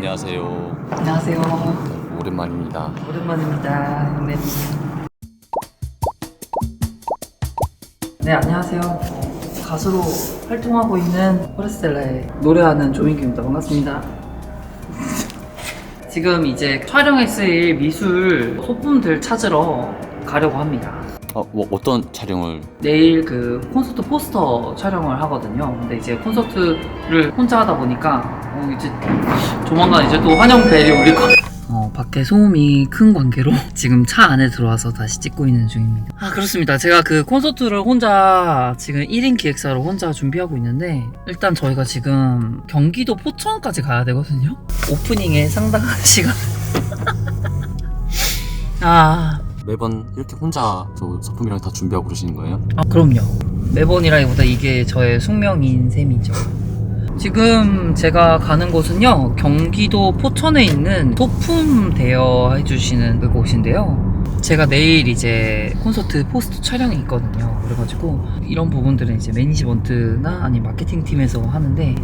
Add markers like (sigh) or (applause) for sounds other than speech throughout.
안녕하세요. 안녕하세요. 오랜만입니다. 오랜만입니다. 형님. 네, 안녕하세요. 가수로 활동하고 있는 포레스텔라의 노래하는 조민규입니다. 반갑습니다. 지금 이제 촬영에 쓰일 미술 소품들 찾으러 가려고 합니다. 어, 뭐 어떤 촬영을? 내일 그 콘서트 포스터 촬영을 하거든요. 근데 이제 콘서트를 혼자 하다 보니까 어 이제 조만간 이제 또 환영벨이 울릴 거. 어 밖에 소음이 큰 관계로 (laughs) 지금 차 안에 들어와서 다시 찍고 있는 중입니다. 아 그렇습니다. 제가 그 콘서트를 혼자 지금 1인 기획사로 혼자 준비하고 있는데 일단 저희가 지금 경기도 포천까지 가야 되거든요. 오프닝에 상당한 (laughs) 시간. (laughs) 아 매번 이렇게 혼자 저 소품이랑 다 준비하고 그러시는 거예요? 아, 그럼요. 매번이라기보다 이게 저의 숙명인 셈이죠. 지금 제가 가는 곳은요, 경기도 포천에 있는 소품 대여해 주시는 그 곳인데요. 제가 내일 이제 콘서트 포스트 촬영이 있거든요. 그래가지고 이런 부분들은 이제 매니지먼트나 아니 마케팅 팀에서 하는데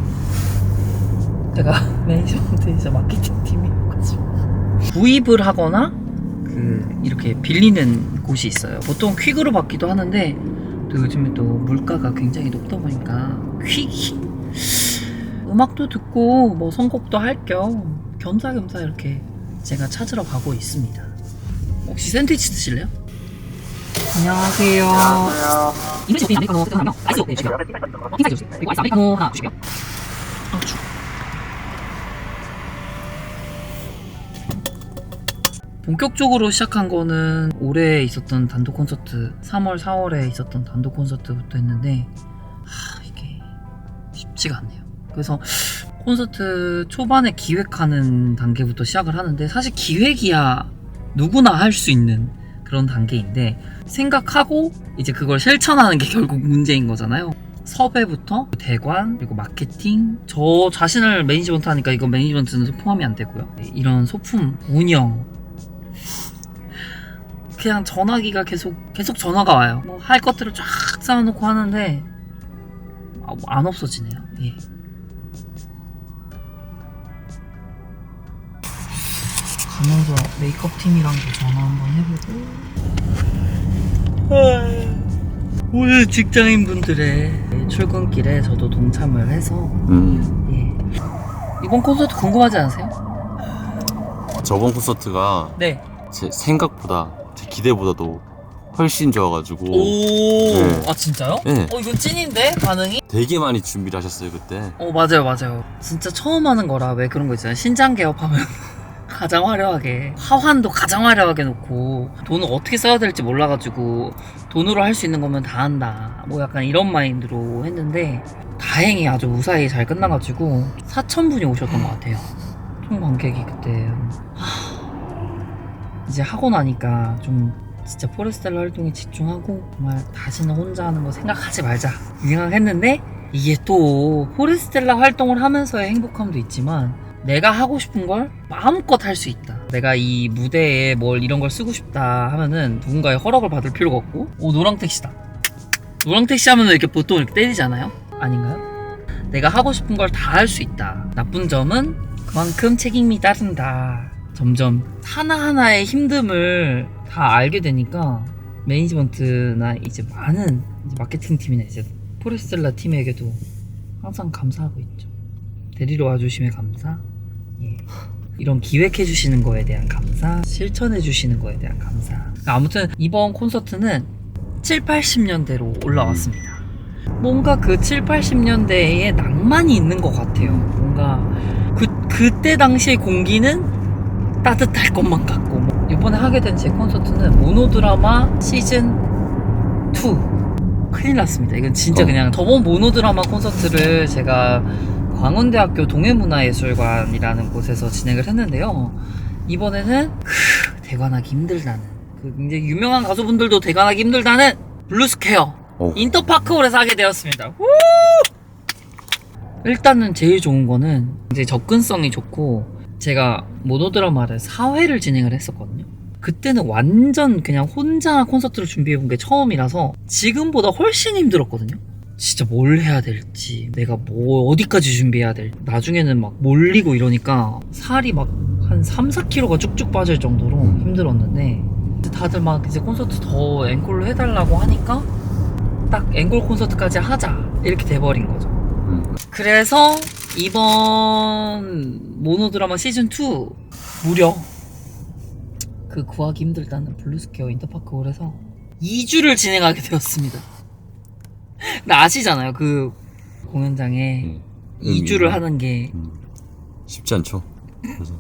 제가 (laughs) 매니지먼트에서 마케팅 팀이어가지고 구입을 하거나 그 이렇게 빌리는 곳이 있어요. 보통 퀵으로 받기도 하는데 또 요즘에 또 물가가 굉장히 높다 보니까 퀵 음악도 듣고 뭐 선곡도 할 겸 겸사겸사 이렇게 제가 찾으러 가고 있습니다. 혹시 샌드위치 드실래요? 안녕하세요. 이런 식으로 아메리카노 뜨거운요 아이스 네 주시고요. 흰색 주세요. 그리고 아이스 아메리카노 하나 주시고요. 아, 주. 본격적으로 시작한 거는 올해 있었던 단독 콘서트 3월 4월에 있었던 단독 콘서트부터 했는데 하, 이게 쉽지가 않네요. 그래서 콘서트 초반에 기획하는 단계부터 시작을 하는데 사실 기획이야 누구나 할 수 있는 그런 단계인데 생각하고 이제 그걸 실천하는 게 (laughs) 결국 문제인 거잖아요. 섭외부터 대관 그리고 마케팅. 저 자신을 매니지먼트 하니까 이거 매니지먼트는 포함이 안 되고요. 이런 소품 운영 그냥 전화기가 계속 계속 전화가 와요. 뭐 할 것들을 쫙 쌓아놓고 하는데 아, 뭐 안 없어지네요. 예. 가면서 메이크업 팀이랑도 전화 한번 해보고 오늘 직장인 분들의 출근길에 저도 동참을 해서 음. 예. 이번 콘서트 궁금하지 않으세요? 저번 콘서트가 네. 제 생각보다 제 기대보다도 훨씬 좋아가지고 오, 네. 아 진짜요? 네. 어 이건 찐인데 반응이? 되게 많이 준비를 하셨어요 그때. 어 맞아요 맞아요 진짜 처음 하는 거라 왜 그런 거 있잖아요 신장 개업하면 (laughs) 가장 화려하게 화환도 가장 화려하게 놓고 돈을 어떻게 써야 될지 몰라가지고 돈으로 할 수 있는 거면 다 한다 뭐 약간 이런 마인드로 했는데 다행히 아주 무사히 잘 끝나가지고 4천 분이 오셨던 것 같아요 총 관객이 그때 하... 이제 하고 나니까 좀 진짜 포레스텔라 활동에 집중하고 정말 다시는 혼자 하는 거 생각하지 말자 이 생각했는데 이게 또 포레스텔라 활동을 하면서의 행복함도 있지만 내가 하고 싶은 걸 마음껏 할 수 있다. 내가 이 무대에 뭘 이런 걸 쓰고 싶다 하면은 누군가의 허락을 받을 필요가 없고 오 노랑 택시다. 노랑 택시 하면은 이렇게 보통 이렇게 때리잖아요. 아닌가요? 내가 하고 싶은 걸 다 할 수 있다. 나쁜 점은 그만큼 책임이 따른다. 점점 하나하나의 힘듦을 다 알게 되니까 매니지먼트나 이제 많은 이제 마케팅 팀이나 이제 포레스텔라 팀에게도 항상 감사하고 있죠. 데리러 와주심에 감사. 예. 이런 기획해 주시는 거에 대한 감사, 실천해 주시는 거에 대한 감사. 아무튼 이번 콘서트는 7, 80년대로 올라왔습니다. 뭔가 그 7, 80년대에 낭만이 있는 것 같아요. 뭔가 그 그때 당시의 공기는 따뜻할 것만 같고 뭐 이번에 하게 된 제 콘서트는 모노드라마 시즌 2 큰일 났습니다. 이건 진짜 어. 그냥 저번 모노드라마 콘서트를 제가 광운대학교 동해문화예술관이라는 곳에서 진행을 했는데요. 이번에는 크, 대관하기 힘들다는 그 굉장히 유명한 가수분들도 대관하기 힘들다는 블루스퀘어 오. 인터파크홀에서 하게 되었습니다. 우! 일단은 제일 좋은 거는 이제 접근성이 좋고 제가 모노드라마를 4회를 진행을 했었거든요. 그때는 완전 그냥 혼자 콘서트를 준비해 본 게 처음이라서 지금보다 훨씬 힘들었거든요. 진짜 뭘 해야 될지 내가 뭐 어디까지 준비해야 될지 나중에는 막 몰리고 이러니까 살이 막 한 3, 4kg가 쭉쭉 빠질 정도로 음. 힘들었는데 다들 막 이제 콘서트 더 앵콜로 해달라고 하니까 딱 앵콜 콘서트까지 하자 이렇게 돼버린 거죠 음. 그래서 이번 모노드라마 시즌 2 무려 그 구하기 힘들다는 블루스퀘어 인터파크 홀에서 2주를 진행하게 되었습니다. 근데 아시잖아요. 그 공연장에 음. 2주를 하는 게 음. 쉽지 않죠. 그래서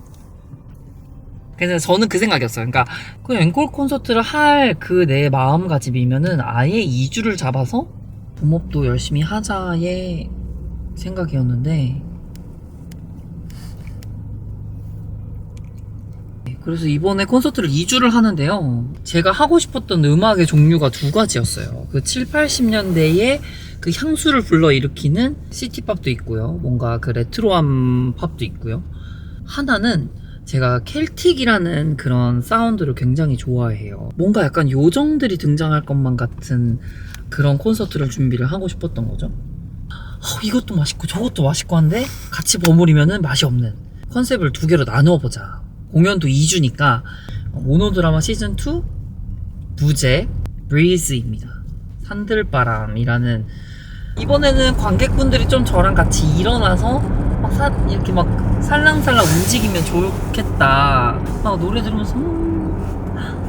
그래서 저는 그 생각이었어요. 그러니까 그 앵콜 콘서트를 할 그 내 마음가짐이면은 아예 2주를 잡아서 봄업도 열심히 하자의 생각이었는데 그래서 이번에 콘서트를 2주를 하는데요. 제가 하고 싶었던 음악의 종류가 두 가지였어요. 그 7, 80년대의 그 향수를 불러일으키는 시티팝도 있고요. 뭔가 그 레트로한 팝도 있고요. 하나는 제가 켈틱이라는 그런 사운드를 굉장히 좋아해요. 뭔가 약간 요정들이 등장할 것만 같은 그런 콘서트를 준비를 하고 싶었던 거죠. 어, 이것도 맛있고 저것도 맛있고 한데 같이 버무리면은 맛이 없는 컨셉을 두 개로 나누어 보자. 공연도 2주니까 모노드라마 시즌 2 부제 브리즈입니다. 산들바람이라는 이번에는 관객분들이 좀 저랑 같이 일어나서 막 사, 이렇게 막 살랑살랑 움직이면 좋겠다. 막 노래 들으면서 음,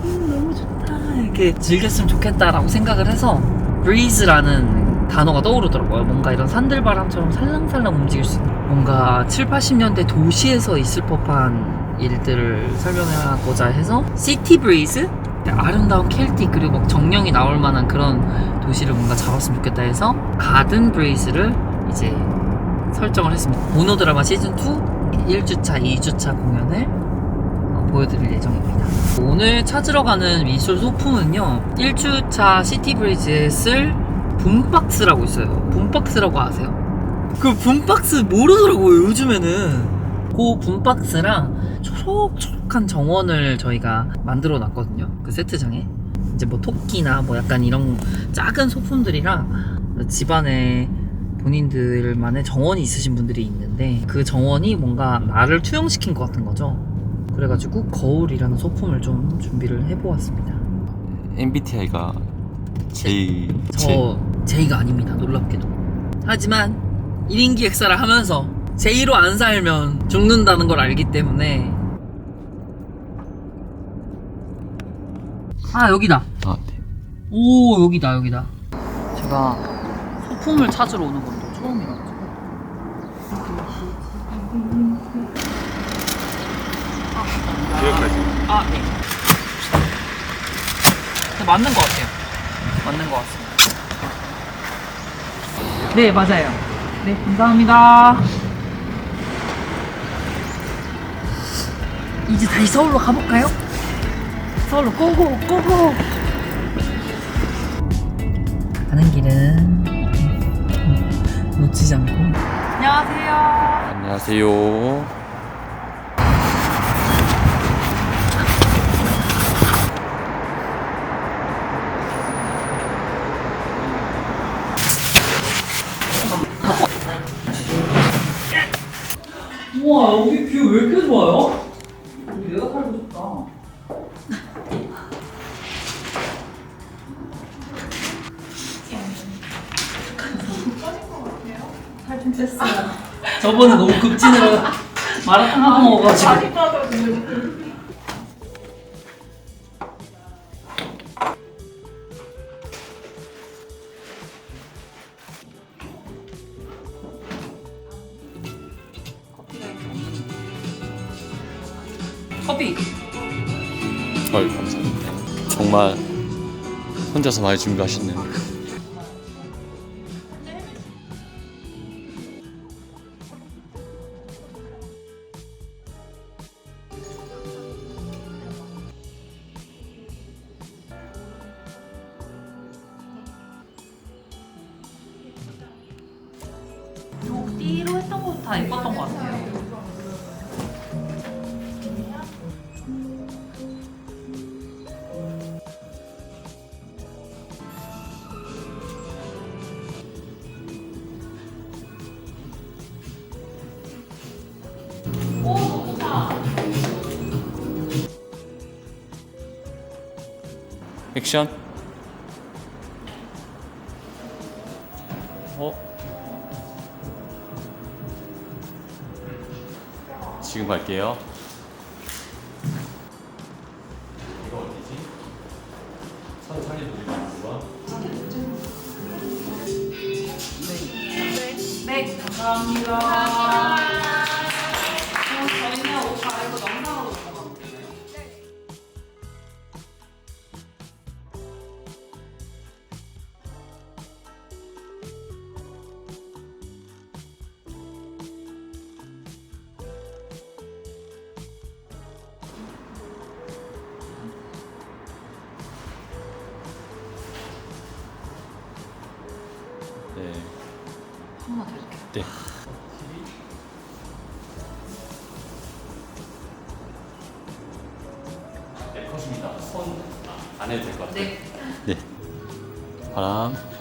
음, 너무 좋다 이렇게 즐겼으면 좋겠다라고 생각을 해서 breeze라는 단어가 떠오르더라고요. 뭔가 이런 산들바람처럼 살랑살랑 움직일 수 있는 뭔가 7, 80년대 도시에서 있을 법한 일들을 설명하고자 해서 시티 브리즈 아름다운 켈틱 그리고 막 정령이 나올 만한 그런 도시를 뭔가 잡았으면 좋겠다 해서 가든 브레이스를 이제 설정을 했습니다. 모노드라마 시즌 2 1주차, 2주차 공연을 어, 보여드릴 예정입니다. 오늘 찾으러 가는 미술 소품은요. 1주차 시티 브리즈에 쓸 붐박스라고 있어요. 붐박스라고 아세요? 그 붐박스 모르더라고요, 요즘에는. 그 붐박스랑 초록초록한 정원을 저희가 만들어 놨거든요. 그 세트장에. 이제 뭐 토끼나 뭐 약간 이런 작은 소품들이랑 집안에 본인들만의 정원이 있으신 분들이 있는데 그 정원이 뭔가 나를 투영시킨 것 같은 거죠. 그래가지고 거울이라는 소품을 좀 준비를 해보았습니다. MBTI가 J 저 J가 아닙니다. 놀랍게도. 하지만 1인 기획사를 하면서 J로 안 살면 죽는다는 걸 알기 때문에 아 여기다. 아, 네. 오 여기다 여기다. 제가 소품을 찾으러 오는 건또 처음이라서. 여기까지. 아 네. 네, 맞는 것 같아요. 맞는 것 같습니다. 네 맞아요. 네 감사합니다. 이제 다시 서울로 가볼까요? 서울로 고고 고고. 가는 길은 놓치지 않고. 안녕하세요. 안녕하세요. 뺐어요. 저번에 너무 급진으로 마라탕 하고 먹어가지고. 커피. 아유, 감사합니다. 정말 혼자서 많이 준비하셨네요. 다 예뻤던 것 같아요. 액션 갈게요. 이거 어디지? 선 살려드리고 있는 거. 네, 감사합니다. 그럼 이렇게. 네. 네, 컷입니다. 손안 해도 될 것 같아요. 네. 네. 바람.